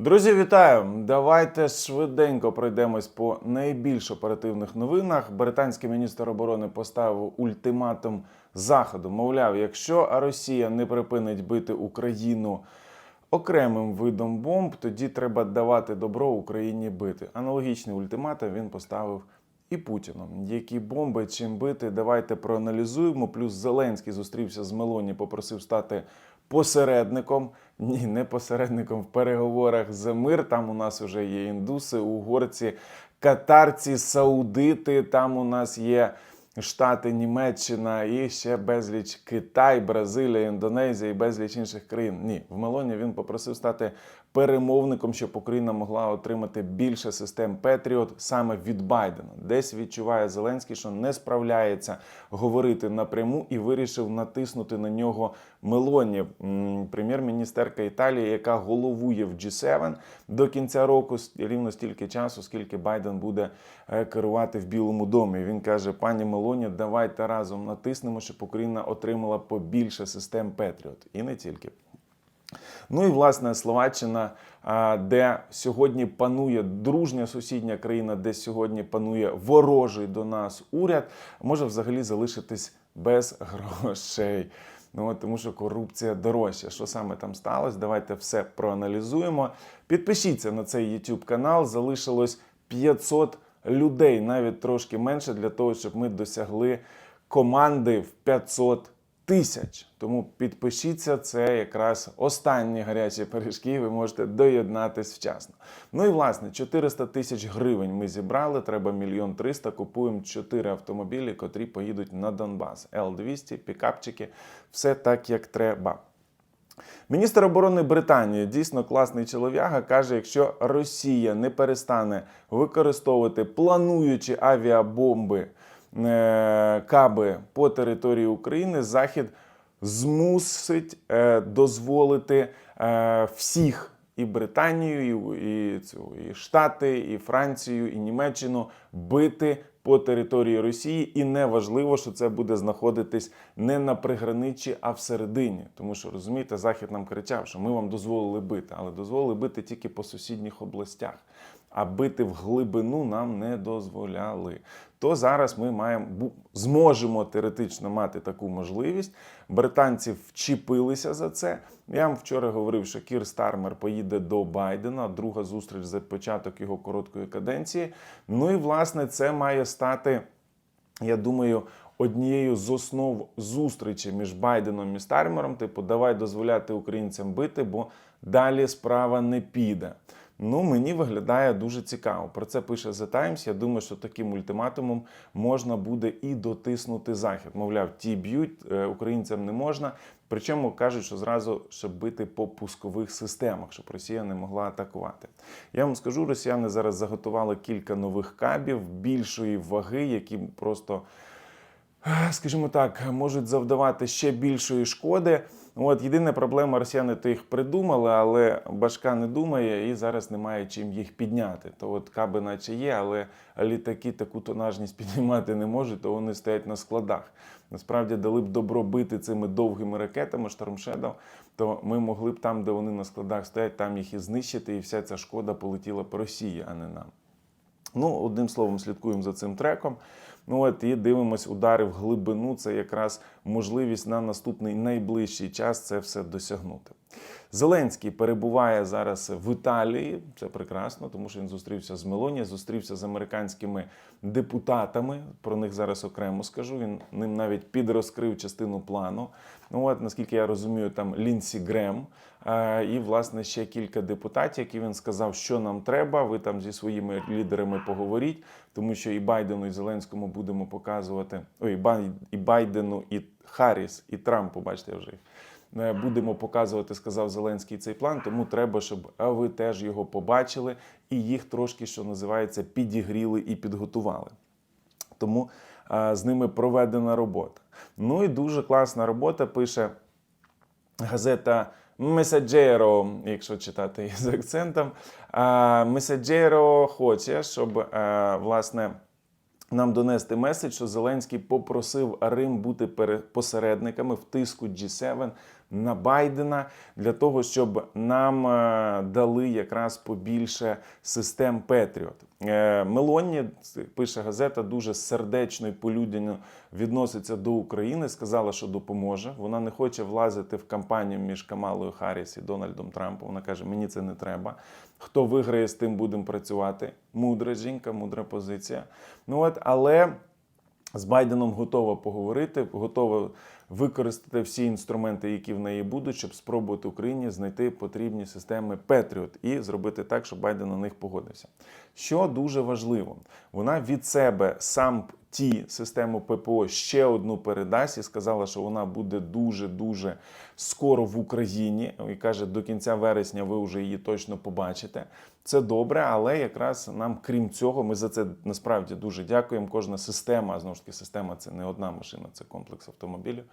Друзі, вітаю! Давайте швиденько пройдемось по найбільш оперативних новинах. Британський міністр оборони поставив ультиматум заходу. Мовляв, якщо Росія не припинить бити Україну окремим видом бомб, тоді треба давати добро Україні бити. Аналогічний ультиматум він поставив і Путіну. Які бомби чим бити? Давайте проаналізуємо. Плюс Зеленський зустрівся з Мелоні, попросив стати посередником. Ні, не посередником в переговорах за мир. Там у нас вже є індуси, угорці, катарці, саудити. Там у нас є Штати, Німеччина і ще безліч Китай, Бразилія, Індонезія і безліч інших країн. Ні, в Мелоні він попросив стати перемовником, щоб Україна могла отримати більше систем Петріот саме від Байдена. Десь відчуває Зеленський, що не справляється говорити напряму і вирішив натиснути на нього Мелоні, прем'єр-міністерка Італії, яка головує в G7 до кінця року рівно стільки часу, скільки Байден буде е, керувати в Білому домі. Він каже: пані Мелоні, давайте разом натиснемо, щоб Україна отримала побільше систем Петріот. І не тільки. Ну і власне Словаччина, де сьогодні панує дружня сусідня країна, де сьогодні панує ворожий до нас уряд, може взагалі залишитись без грошей. Ну тому, що корупція дорожча. Що саме там сталося? Давайте все проаналізуємо. Підпишіться на цей YouTube канал. Залишилось 500 людей, навіть трошки менше, для того, щоб ми досягли команди в 500 тисяч. Тому підпишіться, це якраз останні гарячі пиріжки. Ви можете доєднатись вчасно. Ну і власне 400 тисяч гривень ми зібрали. Треба мільйон триста. Купуємо 4 автомобілі, котрі поїдуть на Донбас. Л-200, пікапчики, все так, як треба. Міністр оборони Британії дійсно класний чолов'яга. каже, якщо Росія не перестане використовувати плануючі авіабомби каби по території України, Захід змусить е, дозволити е, всіх. І Британію, і, і, цю, і Штати, і Францію, і Німеччину бити по території Росії, і не важливо, що це буде знаходитись не на приграниччі, а всередині. Тому що розумієте, захід нам кричав, що ми вам дозволили бити, але дозволили бити тільки по сусідніх областях. А бити в глибину нам не дозволяли. То зараз ми маємо зможемо теоретично мати таку можливість. Британці вчепилися за це. Я вам вчора говорив, що Кір Стармер поїде до Байдена. Друга зустріч за початок його короткої каденції. Ну і власне це має стати, я думаю, однією з основ зустрічі між Байденом і Стармером. Типу, давай дозволяти українцям бити, бо далі справа не піде. Ну, мені виглядає дуже цікаво. Про це пише The Times. Я думаю, що таким ультиматумом можна буде і дотиснути захід. Мовляв, ті б'ють е, українцям не можна. Причому кажуть, що зразу щоб бити по пускових системах, щоб Росія не могла атакувати. Я вам скажу, росіяни зараз заготували кілька нових кабів більшої ваги, які просто скажімо так, можуть завдавати ще більшої шкоди. От єдина проблема, росіяни то їх придумали, але башка не думає і зараз немає чим їх підняти. То от каби наче є, але літаки таку тонажність піднімати не можуть, то вони стоять на складах. Насправді дали б добро бити цими довгими ракетами Shadow, то ми могли б там, де вони на складах стоять, там їх і знищити, і вся ця шкода полетіла по Росії, а не нам. Ну, одним словом, слідкуємо за цим треком. Ну от і дивимось удари в глибину. Це якраз можливість на наступний найближчий час це все досягнути. Зеленський перебуває зараз в Італії. Це прекрасно, тому що він зустрівся з Мелоні, зустрівся з американськими депутатами. Про них зараз окремо скажу. Він ним навіть підрозкрив частину плану. Ну от наскільки я розумію, там Лінсі Грем е, і власне ще кілька депутатів, які він сказав, що нам треба. Ви там зі своїми лідерами поговоріть, тому що і Байдену, і Зеленському будемо показувати. Ой, і Бай- і Байдену, і Харріс, і Трампу. Бачите, я вже їх будемо показувати, сказав Зеленський цей план. Тому треба, щоб е, ви теж його побачили і їх трошки, що називається, підігріли і підготували. Тому е, з ними проведена робота. Ну і дуже класна робота пише газета Месаджеро, якщо читати з акцентом. Месаджеро хоче, щоб е, власне. Нам донести меседж, що Зеленський попросив Рим бути посередниками в тиску G7 на Байдена для того, щоб нам е, дали якраз побільше систем Петріот. Е, Мелонні пише газета дуже сердечно і полюдяно відноситься до України. Сказала, що допоможе. Вона не хоче влазити в кампанію між Камалою Харріс і Дональдом Трампом. Вона каже: мені це не треба. Хто виграє, з тим будемо працювати. Мудра жінка, мудра позиція. Ну от, але з Байденом готова поговорити, готова використати всі інструменти, які в неї будуть, щоб спробувати Україні знайти потрібні системи Петріот і зробити так, щоб Байден на них погодився. Що дуже важливо, вона від себе сам ті систему ППО ще одну передасть і сказала, що вона буде дуже дуже скоро в Україні. І каже, до кінця вересня ви вже її точно побачите. Це добре, але якраз нам, крім цього, ми за це насправді дуже дякуємо. Кожна система, знову ж таки, система це не одна машина, це комплекс автомобілів.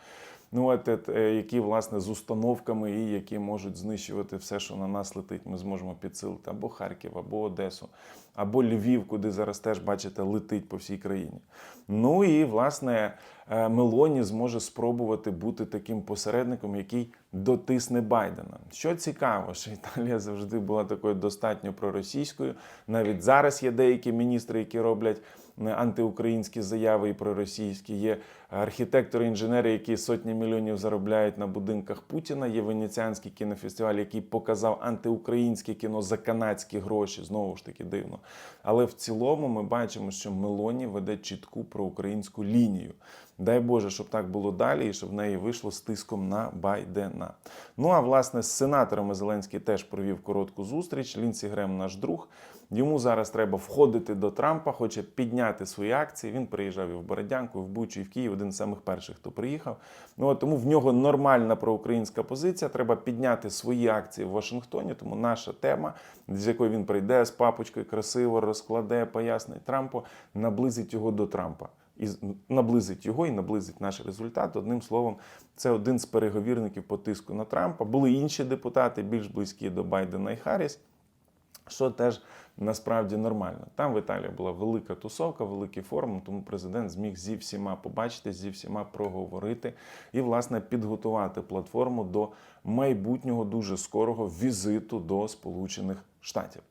Ну, от, е, які власне з установками і які можуть знищувати все, що на нас летить. Ми зможемо підсилити або Харків, або Одесу, або Львів, куди зараз теж бачите, летить по всій країні. Ну і власне Мелоні зможе спробувати бути таким посередником, який дотисне Байдена. Що цікаво, що Італія завжди була такою достатньо проросійською. Навіть зараз є деякі міністри, які роблять е, антиукраїнські заяви і проросійські. Є архітектори, інженери, які сотні мільйонів заробляють на будинках Путіна. Є венеціанський кінофестиваль, який показав антиукраїнське кіно за канадські гроші. Знову ж таки дивно. Але в цілому ми бачимо, що Мелоні веде чітку проукраїнську лінію. Дай Боже, щоб так було далі, і щоб в неї вийшло з тиском на Байдена. Ну а власне з сенаторами Зеленський теж провів коротку зустріч. Лінсі Грем, наш друг. Йому зараз треба входити до Трампа, хоче підняти свої акції. Він приїжджав і в Бородянку, і в Бучу, і в Київ. Один з самих перших, хто приїхав. Ну от тому в нього нормальна проукраїнська позиція. Треба підняти свої акції в Вашингтоні. Тому наша тема, з якої він прийде з папочкою, красиво розкладе, пояснить Трампу, наблизить його до Трампа. І наблизить його і наблизить наш результат. Одним словом, це один з переговірників по тиску на Трампа. Були інші депутати, більш близькі до Байдена і Харріс що теж насправді нормально. Там в Італії була велика тусовка, великий форум, тому президент зміг зі всіма побачити, зі всіма проговорити і, власне, підготувати платформу до майбутнього дуже скорого візиту до Сполучених Штатів.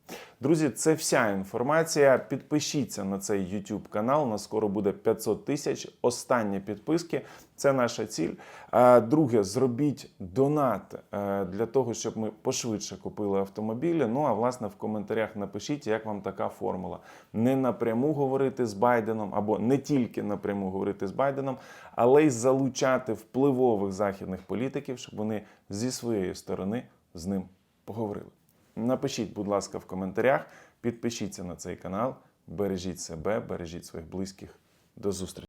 Друзі, це вся інформація. Підпишіться на цей YouTube канал. Нас скоро буде 500 тисяч. Останні підписки це наша ціль. А, Друге, зробіть донат е, для того, щоб ми пошвидше купили автомобілі. Ну а власне в коментарях напишіть, як вам така формула. Не напряму говорити з Байденом, або не тільки напряму говорити з Байденом, але й залучати впливових західних політиків, щоб вони зі своєї сторони з ним поговорили. Напишіть, будь ласка, в коментарях, підпишіться на цей канал, бережіть себе, бережіть своїх близьких. До зустрічі!